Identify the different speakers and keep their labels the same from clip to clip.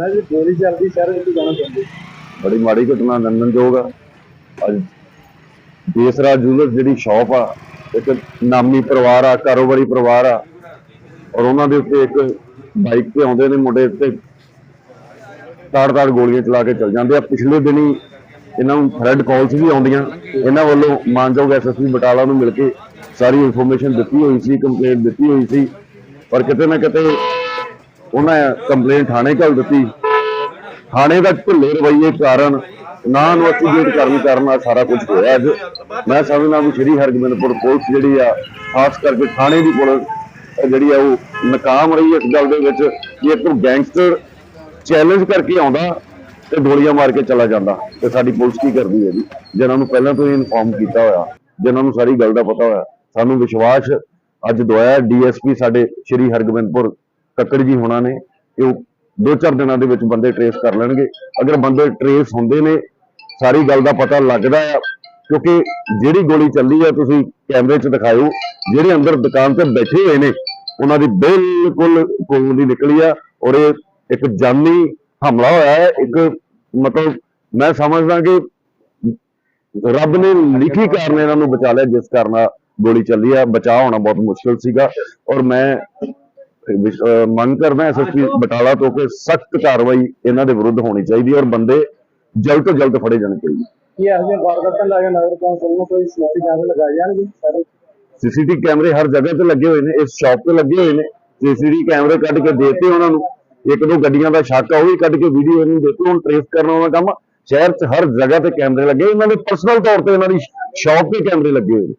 Speaker 1: ਮੈਂ ਜੀ ਗੋਲੀ ਚੱਲਦੀ, ਸ਼ਹਿਰ ਵਿੱਚ ਜਾਣਾ ਚਾਹੁੰਦੀ।
Speaker 2: ਬੜੀ ਮਾੜੀ ਘਟਨਾ, ਨੰਦਨਯੋਗ ਆ। ਅੱਜ ਦੇਸਰਾ ਜੁਲਰ ਜਿਹੜੀ ਸ਼ਾਪ ਆ, ਇੱਕ ਨਾਮੀ ਪਰਿਵਾਰ ਆ, ਕਾਰੋਬਾਰੀ ਪਰਿਵਾਰ ਆ, ਔਰ ਉਹਨਾਂ ਦੇ ਉੱਤੇ ਇੱਕ ਬਾਈਕ ਤੇ ਆਉਂਦੇ ਨੇ, ਮੁੰਡੇ ਤੇ ਤਾੜ ਤਾੜ ਗੋਲੀਆਂ ਚਲਾ ਕੇ ਚਲ ਜਾਂਦੇ ਆ। ਪਿਛਲੇ ਦਿਨੀ ਇਹਨਾਂ ਨੂੰ ਥ੍ਰੈਡ ਕਾਲਸ ਵੀ ਆਉਂਦੀਆਂ। ਇਹਨਾਂ ਵੱਲੋਂ ਮਾਨਯੋਗ ਐਸਐਸਪੀ ਬਟਾਲਾ ਨੂੰ ਮਿਲ ਕੇ ਸਾਰੀ ਇਨਫੋਰਮੇਸ਼ਨ ਦਿੱਤੀ ਹੋਈ ਸੀ, ਕੰਪਲੇਂਟ ਦਿੱਤੀ ਹੋਈ ਸੀ। ਪਰ ਕਿਤੇ ਨਾ ਕਿਤੇ ਉਹਨਾਂ ਕੰਪਲੇਂਟ ਥਾਣੇ ਘੱਲ ਦਿੱਤੀ। ਥਾਣੇ ਦਾ ਢਿੱਲੇ ਰਵੱਈਏ ਕਾਰਨ ਨਾ ਇਨਵੈਸਟੀਗੇਟ ਕਰਨ ਕਾਰਨ ਆ ਸਾਰਾ ਕੁਝ ਹੋਇਆ ਅੱਜ। ਮੈਂ ਸਮਝਦਾ ਵੀ ਸ਼੍ਰੀ ਹਰਗੋਬਿੰਦਪੁਰ ਪੁਲਿਸ ਜਿਹੜੀ ਆ, ਖਾਸ ਕਰਕੇ ਥਾਣੇ ਦੀ ਪੁਲਿਸ ਜਿਹੜੀ ਆ ਉਹ ਨਾਕਾਮ ਰਹੀ ਇਸ ਗੱਲ ਦੇ ਵਿੱਚ ਕਿ ਇੱਕ ਗੈਂਗਸਟਰ ਚੈਲੰਜ ਕਰਕੇ ਆਉਂਦਾ ਤੇ ਗੋਲੀਆਂ ਮਾਰ ਕੇ ਚਲਾ ਜਾਂਦਾ। ਤੇ ਸਾਡੀ ਪੁਲਿਸ ਕੀ ਕਰਦੀ ਹੈ ਜੀ? ਜਿਨ੍ਹਾਂ ਨੂੰ ਪਹਿਲਾਂ ਤੋਂ ਹੀ ਇਨਫੋਰਮ ਕੀਤਾ ਹੋਇਆ, ਜਿਨ੍ਹਾਂ ਨੂੰ ਸਾਰੀ ਗੱਲ ਦਾ ਪਤਾ ਹੋਇਆ। ਸਾਨੂੰ ਵਿਸ਼ਵਾਸ ਅੱਜ ਦਵਾਇਆ ਡੀਐਸਪੀ ਸਾਡੇ ਸ਼੍ਰੀ ਹਰਗੋਬਿੰਦਪੁਰ ਕੱਕੜ ਜੀ ਹੋਣਾ ਨੇ ਕਿ ਉਹ ਦੋ ਚਾਰ ਦਿਨਾਂ ਦੇ ਵਿੱਚ ਬੰਦੇ ਟਰੇਸ ਕਰ ਲੈਣਗੇ। ਅਗਰ ਬੰਦੇ ਟਰੇਸ ਹੁੰਦੇ ਨੇ, ਸਾਰੀ ਗੱਲ ਦਾ ਪਤਾ ਲੱਗਦਾ ਆ, ਕਿਉਂਕਿ ਜਿਹੜੀ ਗੋਲੀ ਚੱਲੀ ਆ, ਤੁਸੀਂ ਕੈਮਰੇ 'ਚ ਦਿਖਾਇਓ, ਜਿਹੜੇ ਅੰਦਰ ਦੁਕਾਨ ਤੇ ਬੈਠੇ ਹੋਏ ਨੇ, ਉਹਨਾਂ ਦੀ ਬਿਲਕੁਲ ਖੂਨ ਦੀ ਨਿਕਲੀ ਆ ਔਰ ਇਹ ਇੱਕ ਜਾਨੀ ਹਮਲਾ ਹੋਇਆ ਹੈ। ਇੱਕ ਮਤਲਬ ਮੈਂ ਸਮਝਦਾ ਕਿ ਰੱਬ ਨੇ ਲਿਖੀ ਕਾਰਨ ਇਹਨਾਂ ਨੂੰ ਬਚਾ ਲਿਆ, ਜਿਸ ਕਾਰਨ ਗੋਲੀ ਚੱਲੀ ਆ। ਬਚਾਅ ਹੋਣਾ ਬਹੁਤ ਮੁਸ਼ਕਲ ਸੀਗਾ ਔਰ ਮੈਂ ਮੰਗ ਕਰਦਾ ਐਸਐਸਪੀ ਬਟਾਲਾ ਤੋਂ ਕਿ ਸਖਤ ਕਾਰਵਾਈ ਇਹਨਾਂ ਦੇ ਵਿਰੁੱਧ ਹੋਣੀ ਚਾਹੀਦੀ ਹੈ ਔਰ ਬੰਦੇ ਜਲਦ ਤੋਂ ਜਲਦ ਫੜੇ ਜਾਣੇ ਚਾਹੀਦੇ।
Speaker 1: ਕੀ ਇਹੋ ਜਿਹੇ ਵਾਰਦਾਤਾਂ ਲਾ ਕੇ ਨਗਰ ਕੌਂਸਲ ਨੂੰ ਕੋਈ ਸੀਸੀ ਕੈਮਰੇ ਲਗਾਏ ਜਾਣਗੇ? ਸਾਰੇ
Speaker 2: ਸੀਸੀਟੀਵੀ ਕੈਮਰੇ ਹਰ ਜਗ੍ਹਾ ਤੇ ਲੱਗੇ ਹੋਏ ਨੇ ਇਸ ਸ਼ਾਪ ਤੇ ਲੱਗੇ ਹੋਏ ਨੇ। ਸੀਸੀਟੀਵੀ ਕੈਮਰੇ ਕੱਢ ਕੇ ਦੇਤੇ ਉਹਨਾਂ ਨੂੰ। ਇੱਕ ਦੋ ਗੱਡੀਆਂ ਦਾ ਸ਼ੱਕ ਆ ਉਹ ਵੀ ਕੱਢ ਕੇ ਵੀਡੀਓ ਇਹਨੂੰ ਦਿੱਤੀ ਹੁਣ ਟ੍ਰੇਸ ਕਰਨ ਵਾਲਾ ਕੰਮ ਸ਼ਹਿਰ 'ਚ ਹਰ ਜਗ੍ਹਾ ਤੇ ਕੈਮਰੇ ਲੱਗੇ ਇਹਨਾਂ ਦੇ ਪਰਸਨਲ ਤੌਰ ਤੇ ਇਹਨਾਂ ਦੀ ਸ਼ਾਪ ਤੇ ਕੈਮਰੇ ਲੱਗੇ ਹੋਏ ਨੇ।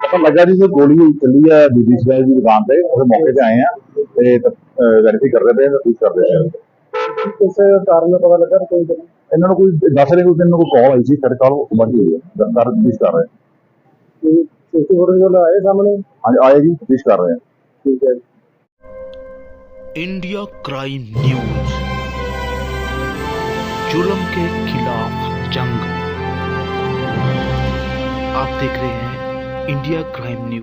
Speaker 3: ਪਤਾ ਲੱਗਾ ਜੀ ਕਿ ਗੋਲੀ ਹੋਈ ਚੱਲੀ ਆ ਬੀਬੀ ਸਗਾਈ ਦੀ ਦੁਕਾਨ ਤੇ ਉਹਦੇ ਮੌਕੇ ਤੇ ਆਏ ਆ ਤੇ ਵੈਰੀਫਾਈ ਕਰ ਰਹੇ ਪਏ ਤਫਤੀਸ਼ ਕਰ ਰਹੇ ਆ
Speaker 1: ਕਿਸੇ ਕਾਰਨ ਦਾ ਪਤਾ ਲੱਗਾ ਕੋਈ ਗੱਲ
Speaker 3: ਇਹਨਾਂ ਨੂੰ ਕੋਈ ਦੱਸ ਰਹੇ ਕੋਈ ਇਹਨਾਂ ਨੂੰ ਕੋਈ ਕਾਲ ਆਈ ਸੀ ਸਾਡੇ ਕਾਲ ਉਹ ਬੜੀ ਹੋਈ ਹੈ ਦਰਕਾਰ ਤਫਤੀਸ਼ ਕਰ ਰਹੇ ਆ।
Speaker 1: ਨਹੀਂ ਸੀਸੀ ਫੁਟੇਜ ਵਾਲਾ ਆਏ ਸਾਹਮਣੇ
Speaker 3: ਹਾਂਜੀ ਆਏ ਜੀ ਤਫਤੀਸ਼ ਕਰ ਰਹੇ ਆ
Speaker 1: ਠੀਕ ਹੈ
Speaker 4: इंडिया क्राइम न्यूज जुल्म के खिलाफ जंग आप देख रहे हैं इंडिया क्राइम न्यूज